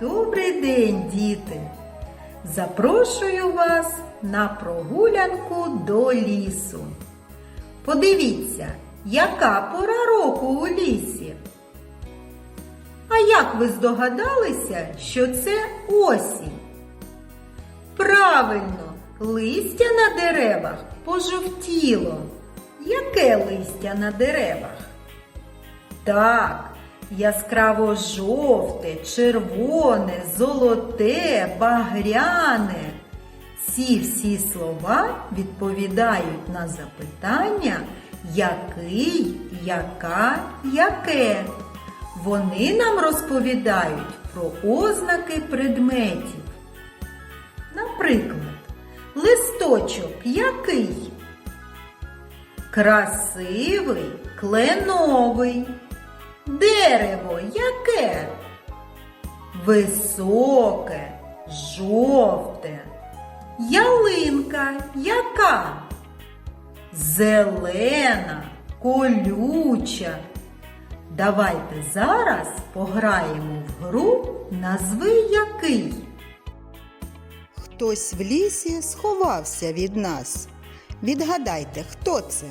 Добрий день, діти! Запрошую вас на прогулянку до лісу. Подивіться, яка пора року у лісі. А як ви здогадалися, що це осінь? Правильно, листя на деревах пожовтіло. Яке листя на деревах? Так, яскраво жовте, червоне, золоте, багряне. Ці всі слова відповідають на запитання який, яка, яке. Вони нам розповідають про ознаки предметів. Наприклад, листочок який? Красивий, кленовий. Дерево яке? Високе, жовте. Ялинка яка? Зелена, колюча. Давайте зараз пограємо в гру назви який. Хтось в лісі сховався від нас. Відгадайте, хто це?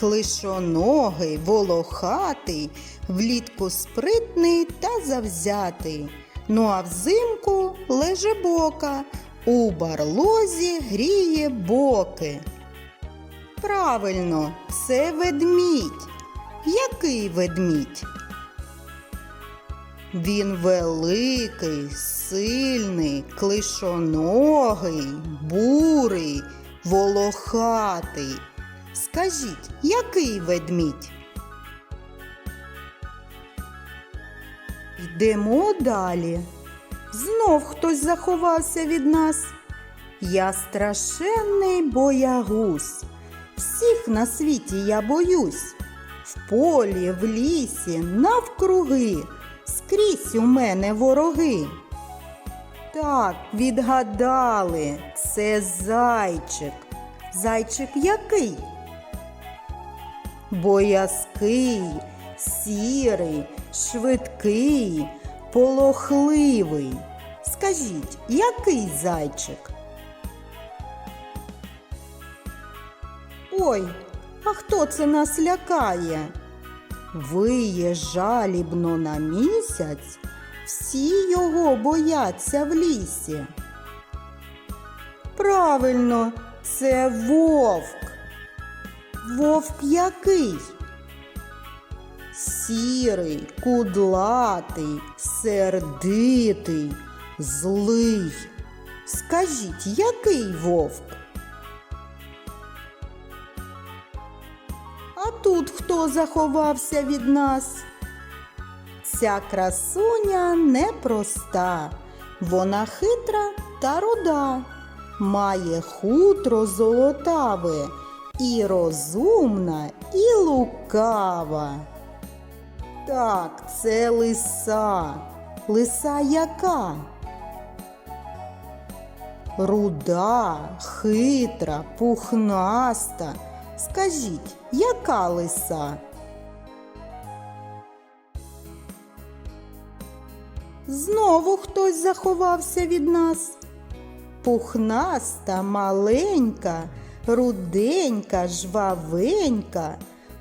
Клишоногий, волохатий, влітку спритний та завзятий. Ну а взимку лежебока, у барлозі гріє боки. Правильно, це ведмідь. Який ведмідь? Він великий, сильний, клишоногий, бурий, волохатий. Скажіть, який ведмідь? Йдемо далі. Знов хтось заховався від нас. Я страшенний боягуз. Всіх на світі я боюсь. В полі, в лісі, навкруги, скрізь у мене вороги. Так, відгадали, це зайчик. Зайчик який? Боязкий, сірий, швидкий, полохливий. Скажіть, який зайчик? Ой, а хто це нас лякає? Виє жалібно на місяць, всі його бояться в лісі. Правильно, це вовк. Вовк який? Сірий, кудлатий, сердитий, злий. Скажіть, який вовк? А тут хто заховався від нас? Ця красуня непроста, вона хитра та руда, має хутро золотаве, і розумна, і лукава. Так, це лиса. Лиса яка? Руда, хитра, пухнаста. Скажіть, яка лиса? Знову хтось заховався від нас. Пухнаста, маленька, руденька, жвавенька,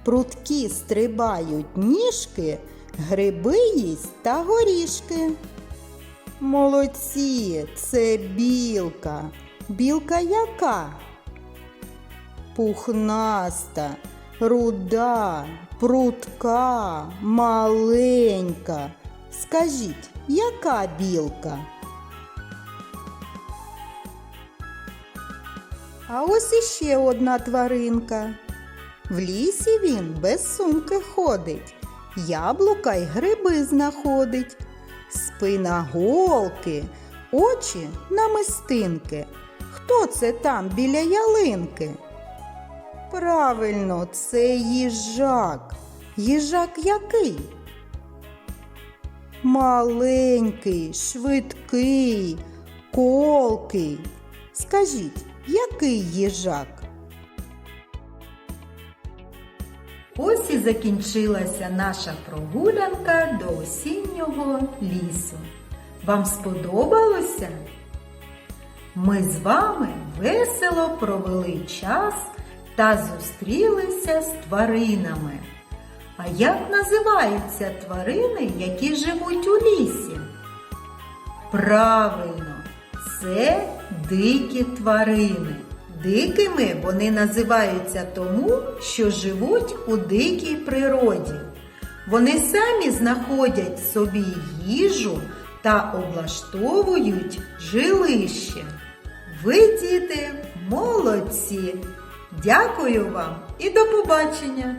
пруткі стрибають ніжки, гриби їсть та горішки. Молодці, це білка. Білка яка? Пухнаста, руда, прутка, маленька. Скажіть, яка білка? А ось іще одна тваринка. В лісі він без сумки ходить, яблука й гриби знаходить, спина голки, очі намистинки. Хто це там біля ялинки? Правильно, це їжак. Їжак який? Маленький, швидкий, колкий. Скажіть, який їжак? Ось і закінчилася наша прогулянка до осіннього лісу. Вам сподобалося? Ми з вами весело провели час та зустрілися з тваринами. А як називаються тварини, які живуть у лісі? Правильно, це дикі тварини. Дикими вони називаються тому, що живуть у дикій природі. Вони самі знаходять собі їжу та облаштовують жилище. Ви, діти, молодці! Дякую вам і до побачення!